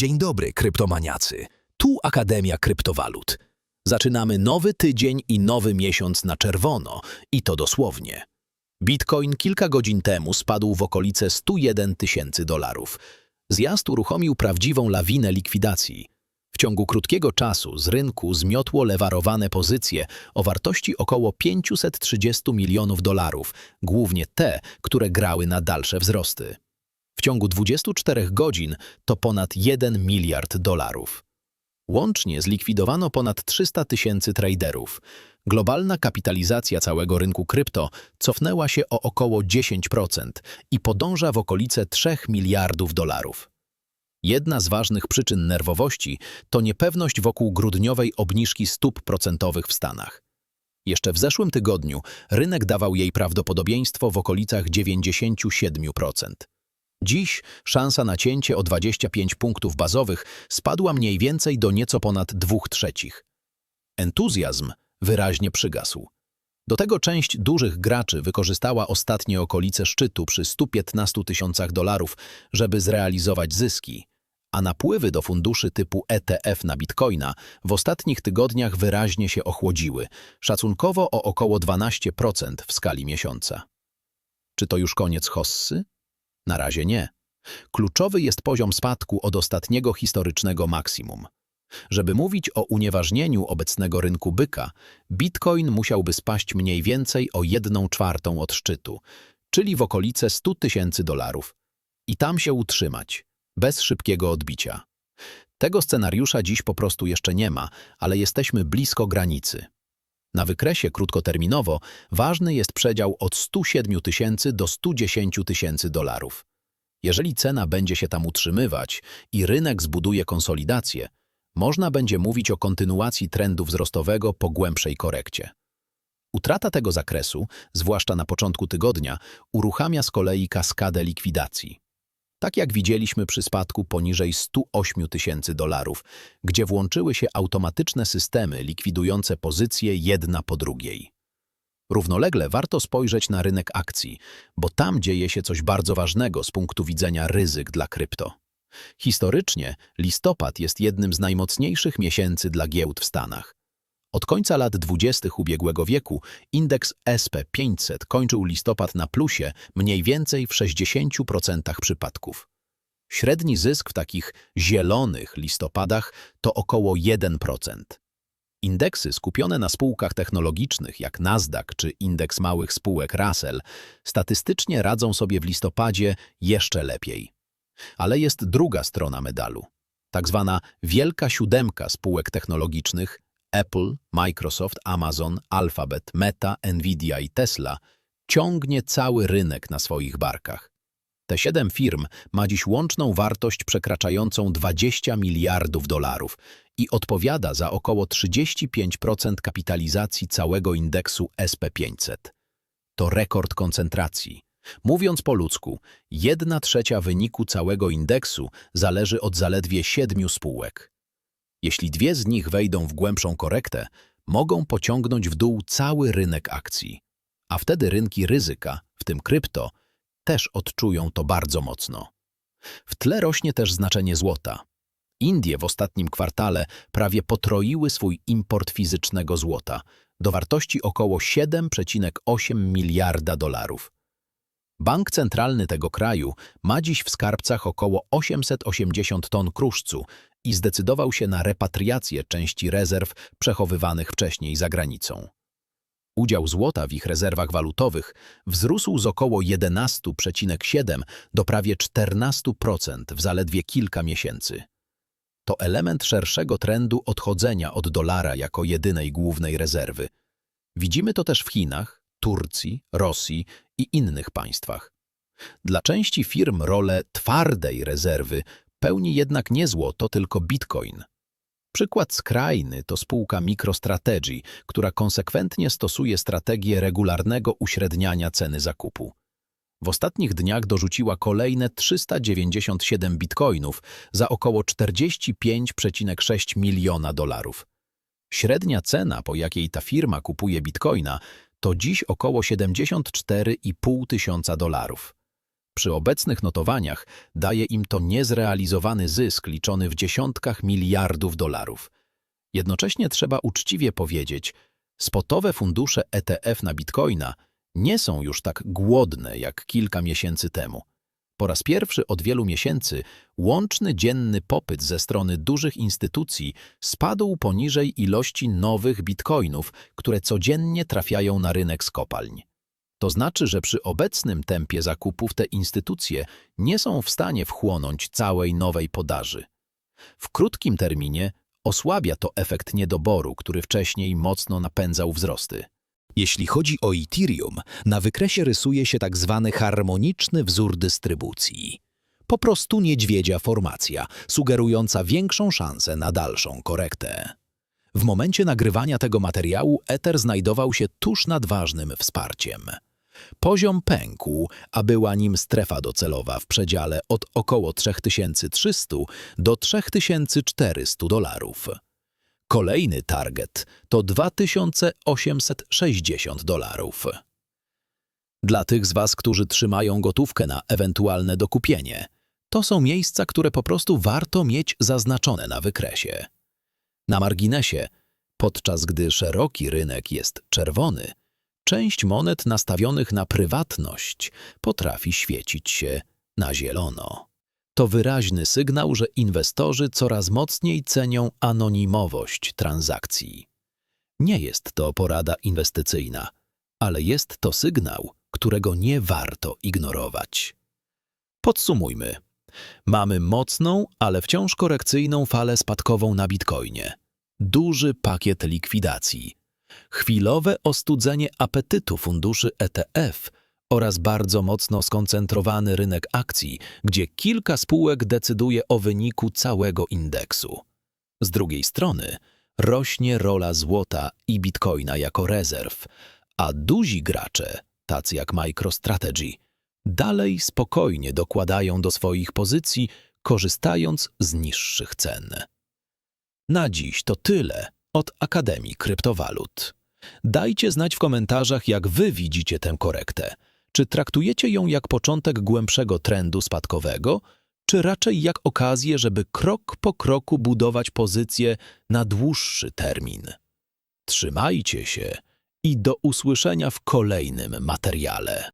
Dzień dobry, kryptomaniacy. Tu Akademia Kryptowalut. Zaczynamy nowy tydzień i nowy miesiąc na czerwono, i to dosłownie. Bitcoin kilka godzin temu spadł w okolice 101 tysięcy dolarów. Zjazd uruchomił prawdziwą lawinę likwidacji. W ciągu krótkiego czasu z rynku zmiotło lewarowane pozycje o wartości około 530 milionów dolarów, głównie te, które grały na dalsze wzrosty. W ciągu 24 godzin to ponad 1 miliard dolarów. Łącznie zlikwidowano ponad 300 tysięcy traderów. Globalna kapitalizacja całego rynku krypto cofnęła się o około 10% i podąża w okolice 3 miliardów dolarów. Jedna z ważnych przyczyn nerwowości to niepewność wokół grudniowej obniżki stóp procentowych w Stanach. Jeszcze w zeszłym tygodniu rynek dawał jej prawdopodobieństwo w okolicach 97%. Dziś szansa na cięcie o 25 punktów bazowych spadła mniej więcej do nieco ponad 2 trzecich. Entuzjazm wyraźnie przygasł. Do tego część dużych graczy wykorzystała ostatnie okolice szczytu przy 115 tysiącach dolarów, żeby zrealizować zyski, a napływy do funduszy typu ETF na bitcoina w ostatnich tygodniach wyraźnie się ochłodziły, szacunkowo o około 12% w skali miesiąca. Czy to już koniec hossy? Na razie nie. Kluczowy jest poziom spadku od ostatniego historycznego maksimum. Żeby mówić o unieważnieniu obecnego rynku byka, bitcoin musiałby spaść mniej więcej o jedną czwartą od szczytu, czyli w okolice 100 tysięcy dolarów, i tam się utrzymać, bez szybkiego odbicia. Tego scenariusza dziś po prostu jeszcze nie ma, ale jesteśmy blisko granicy. Na wykresie krótkoterminowo ważny jest przedział od 107 tysięcy do 110 tysięcy dolarów. Jeżeli cena będzie się tam utrzymywać i rynek zbuduje konsolidację, można będzie mówić o kontynuacji trendu wzrostowego po głębszej korekcie. Utrata tego zakresu, zwłaszcza na początku tygodnia, uruchamia z kolei kaskadę likwidacji. Tak jak widzieliśmy przy spadku poniżej 108 tysięcy dolarów, gdzie włączyły się automatyczne systemy likwidujące pozycje jedna po drugiej. Równolegle warto spojrzeć na rynek akcji, bo tam dzieje się coś bardzo ważnego z punktu widzenia ryzyk dla krypto. Historycznie listopad jest jednym z najmocniejszych miesięcy dla giełd w Stanach. Od końca lat 20. ubiegłego wieku indeks SP500 kończył listopad na plusie mniej więcej w 60% przypadków. Średni zysk w takich zielonych listopadach to około 1%. Indeksy skupione na spółkach technologicznych jak Nasdaq czy indeks małych spółek Russell statystycznie radzą sobie w listopadzie jeszcze lepiej. Ale jest druga strona medalu. Tak zwana wielka siódemka spółek technologicznych Apple, Microsoft, Amazon, Alphabet, Meta, Nvidia i Tesla ciągnie cały rynek na swoich barkach. Te siedem firm ma dziś łączną wartość przekraczającą 20 miliardów dolarów i odpowiada za około 35% kapitalizacji całego indeksu SP500. To rekord koncentracji. Mówiąc po ludzku, jedna trzecia wyniku całego indeksu zależy od zaledwie siedmiu spółek. Jeśli dwie z nich wejdą w głębszą korektę, mogą pociągnąć w dół cały rynek akcji. A wtedy rynki ryzyka, w tym krypto, też odczują to bardzo mocno. W tle rośnie też znaczenie złota. Indie w ostatnim kwartale prawie potroiły swój import fizycznego złota do wartości około 7,8 miliarda dolarów. Bank centralny tego kraju ma dziś w skarbcach około 880 ton kruszcu i zdecydował się na repatriację części rezerw przechowywanych wcześniej za granicą. Udział złota w ich rezerwach walutowych wzrósł z około 11,7 do prawie 14% w zaledwie kilka miesięcy. To element szerszego trendu odchodzenia od dolara jako jedynej głównej rezerwy. Widzimy to też w Chinach, Turcji, Rosji i innych państwach. Dla części firm rolę twardej rezerwy pełni jednak nie złoto, tylko bitcoin. Przykład skrajny to spółka MicroStrategy, która konsekwentnie stosuje strategię regularnego uśredniania ceny zakupu. W ostatnich dniach dorzuciła kolejne 397 bitcoinów za około 45,6 miliona dolarów. Średnia cena, po jakiej ta firma kupuje bitcoina, to dziś około 74,5 tysiąca dolarów. Przy obecnych notowaniach daje im to niezrealizowany zysk liczony w dziesiątkach miliardów dolarów. Jednocześnie trzeba uczciwie powiedzieć, spotowe fundusze ETF na bitcoina nie są już tak głodne jak kilka miesięcy temu. Po raz pierwszy od wielu miesięcy łączny dzienny popyt ze strony dużych instytucji spadł poniżej ilości nowych bitcoinów, które codziennie trafiają na rynek z kopalń. To znaczy, że przy obecnym tempie zakupów te instytucje nie są w stanie wchłonąć całej nowej podaży. W krótkim terminie osłabia to efekt niedoboru, który wcześniej mocno napędzał wzrosty. Jeśli chodzi o Ethereum, na wykresie rysuje się tak zwany harmoniczny wzór dystrybucji. Po prostu niedźwiedzia formacja, sugerująca większą szansę na dalszą korektę. W momencie nagrywania tego materiału Ether znajdował się tuż nad ważnym wsparciem. Poziom pękł, a była nim strefa docelowa w przedziale od około 3300 do 3400 dolarów. Kolejny target to 2860 dolarów. Dla tych z Was, którzy trzymają gotówkę na ewentualne dokupienie, to są miejsca, które po prostu warto mieć zaznaczone na wykresie. Na marginesie, podczas gdy szeroki rynek jest czerwony, część monet nastawionych na prywatność potrafi świecić się na zielono. To wyraźny sygnał, że inwestorzy coraz mocniej cenią anonimowość transakcji. Nie jest to porada inwestycyjna, ale jest to sygnał, którego nie warto ignorować. Podsumujmy. Mamy mocną, ale wciąż korekcyjną falę spadkową na bitcoinie. Duży pakiet likwidacji. Chwilowe ostudzenie apetytu funduszy ETF oraz bardzo mocno skoncentrowany rynek akcji, gdzie kilka spółek decyduje o wyniku całego indeksu. Z drugiej strony rośnie rola złota i bitcoina jako rezerw, a duzi gracze, tacy jak MicroStrategy, dalej spokojnie dokładają do swoich pozycji, korzystając z niższych cen. Na dziś to tyle od Akademii Kryptowalut. Dajcie znać w komentarzach, jak wy widzicie tę korektę. Czy traktujecie ją jak początek głębszego trendu spadkowego, czy raczej jak okazję, żeby krok po kroku budować pozycję na dłuższy termin? Trzymajcie się i do usłyszenia w kolejnym materiale.